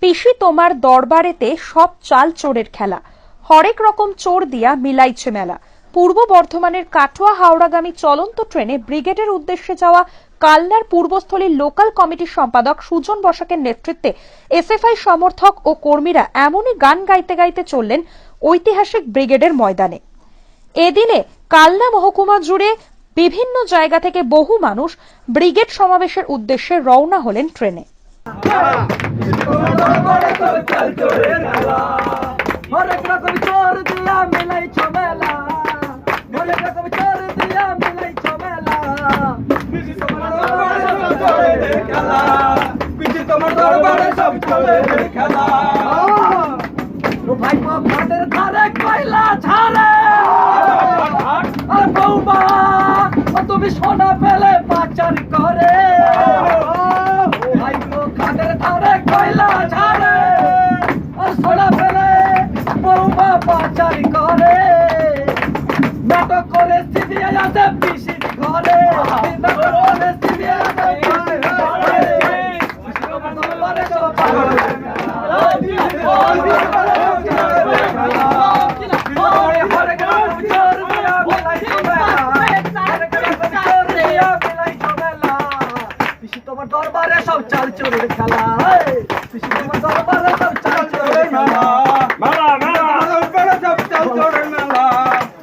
পিসি তোমার দরবারেতে সব চাল চোরের খেলা। হরেক রকম চোর দিয়া মিলাইছে মেলা। পূর্ব বর্ধমানের কাটোয়া হাওড়াগামী চলন্ত ট্রেনে ব্রিগেডের উদ্দেশ্যে যাওয়া কালনার পূর্বস্থলীর লোকাল কমিটির সম্পাদক সুজন বসাকের নেতৃত্বে এসএফআই সমর্থক ও কর্মীরা এমনই গান গাইতে গাইতে চললেন ঐতিহাসিক ব্রিগেডের ময়দানে। এদিনে কালনা মহকুমা জুড়ে বিভিন্ন জায়গা থেকে বহু মানুষ ব্রিগেড সমাবেশের উদ্দেশ্যে রওনা হলেন ট্রেনে। তোমার দরবারে সব চোরের খেলা ভাই বৌমা তুমি সোনা পেলে পাচার করে ভাই ঘাটের ধারে কয়লা ঝাড়ে আর সোনা পেলে বৌমা পাচার করে। নাটক করে সিবিআই আছে পিসি ঘরে নাটক করে সিবিআই আছে পিসি ঘরে পিসি তোমার দরবারে সব পাগল তোমার দরবারে সব চাল চোরের খেলা। তোমার দরবারে